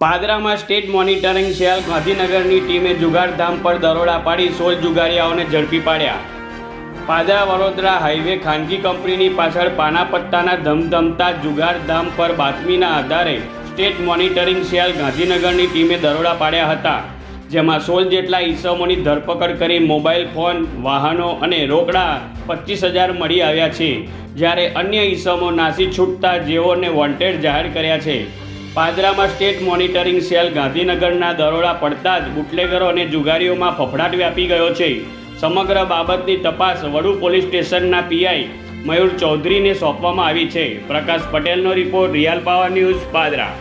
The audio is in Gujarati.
પાદરામાં સ્ટેટ મોનિટરિંગ સેલ ગાંધીનગરની ટીમે જુગારધામ પર દરોડા પાડી સોળ જુગારીયાઓને ઝડપી પાડ્યા. પાદરા વડોદરા હાઈવે ખાનગી કંપનીની પાછળ પાના પત્તાના ધમધમતા જુગારધામ પર બાતમીના આધારે સ્ટેટ મોનિટરિંગ સેલ ગાંધીનગરની ટીમે દરોડા પાડ્યા હતા, જેમાં સોળ જેટલા ઈસમોની ધરપકડ કરી મોબાઈલ ફોન, વાહનો અને રોકડા પચીસ હજાર મળી આવ્યા છે, જ્યારે અન્ય ઈસમો નાસી છૂટતા જેઓને વોન્ટેડ જાહેર કર્યા છે. પાદરામાં સ્ટેટ મોનિટરિંગ સેલ ગાંધીનગરના દરોડા પડતા જ બુટલેગરો અને જુગારીઓમાં ફફડાટ વ્યાપી ગયો છે. સમગ્ર બાબતની તપાસ વડુ પોલીસ સ્ટેશનના પીઆઈ મયુર ચૌધરીને સોંપવામાં આવી છે. પ્રકાશ પટેલનો report real power news Padra.